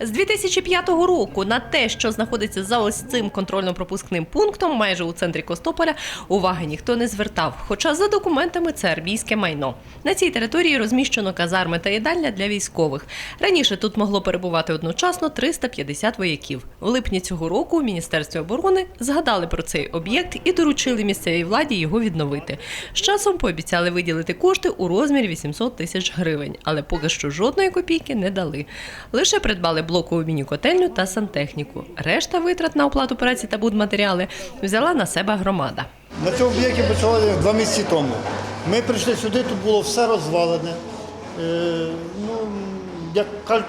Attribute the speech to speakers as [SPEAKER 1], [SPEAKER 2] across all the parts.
[SPEAKER 1] З 2005 року на те, що знаходиться за ось цим контрольно-пропускним пунктом, майже у центрі Костополя, уваги ніхто не звертав. Хоча за документами це армійське майно. На цій території розміщено казарми та їдальня для військових. Раніше тут могло перебувати одночасно 350 вояків. В липні цього року у Міністерстві оборони згадали про цей об'єкт і доручили місцевій владі його відновити. З часом пообіцяли виділити кошти у розмірі 800 тисяч гривень, але поки що жодної копійки не дали. Лише придбали блокову міні-котельню та сантехніку. Решта витрат на оплату праці та будматеріали взяла на себе громада.
[SPEAKER 2] На цьому об'єкті почали два місяці тому. Ми прийшли сюди, тут було все розвалене, е, ну, як кажуть.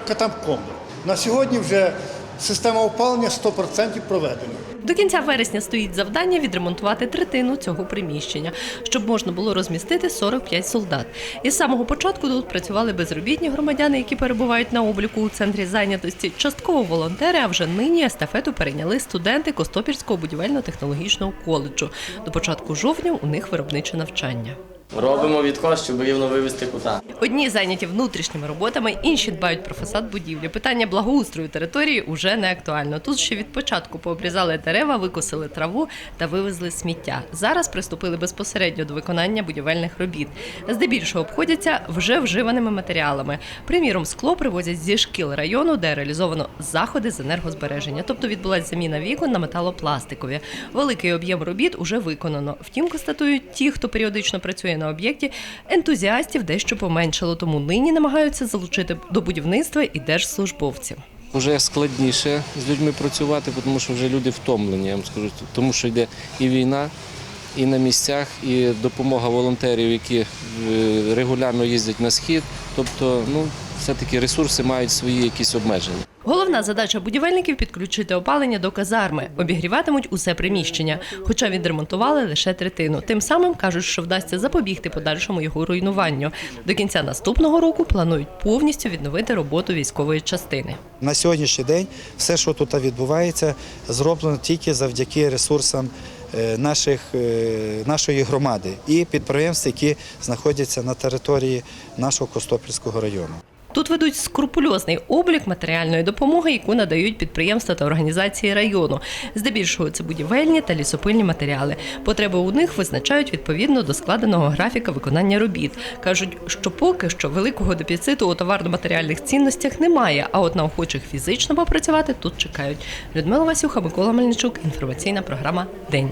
[SPEAKER 2] На сьогодні вже система опалення 100% проведена.
[SPEAKER 1] До кінця вересня стоїть завдання відремонтувати третину цього приміщення, щоб можна було розмістити 45 солдат. Із самого початку тут працювали безробітні громадяни, які перебувають на обліку у центрі зайнятості, частково волонтери. А вже нині естафету перейняли студенти Костопільського будівельно-технологічного коледжу. До початку жовтня у них виробниче навчання.
[SPEAKER 3] Робимо відкос, щоб рівно вивести кута.
[SPEAKER 1] Одні зайняті внутрішніми роботами, інші дбають про фасад будівлі. Питання благоустрою території уже не актуально. Тут ще від початку пообрізали дерева, викосили траву та вивезли сміття. Зараз приступили безпосередньо до виконання будівельних робіт. Здебільшого обходяться вже вживаними матеріалами. Приміром, скло привозять зі шкіл району, де реалізовано заходи з енергозбереження, тобто відбулася заміна вікон на металопластикові. Великий об'єм робіт уже виконано. Втім, констатують ті, хто періодично працює на об'єкті, ентузіастів дещо поменшало, тому нині намагаються залучити до будівництва і держслужбовців.
[SPEAKER 4] Вже складніше з людьми працювати, тому що вже люди втомлені, я вам скажу, тому що йде і війна, і на місцях, і допомога волонтерів, які е, регулярно їздять на схід. Тобто, ну, все-таки ресурси мають свої якісь обмеження.
[SPEAKER 1] Головна задача будівельників підключити опалення до казарми. Обігріватимуть усе приміщення, хоча відремонтували лише третину. Тим самим кажуть, що вдасться запобігти подальшому його руйнуванню. До кінця наступного року планують повністю відновити роботу військової частини.
[SPEAKER 5] На сьогоднішній день все, що тут відбувається, зроблено тільки завдяки ресурсам е, наших, е, нашої громади і підприємств, які знаходяться на території нашого Костопільського району.
[SPEAKER 1] Тут ведуть скрупульозний облік матеріальної допомоги, яку надають підприємства та організації району. Здебільшого це будівельні та лісопильні матеріали. Потреби у них визначають відповідно до складеного графіка виконання робіт. кажуть, що поки що великого дефіциту у товарно-матеріальних цінностях немає. А от на охочих фізично попрацювати тут чекають. Людмила Васюха, Микола Мельничук. Інформаційна програма День.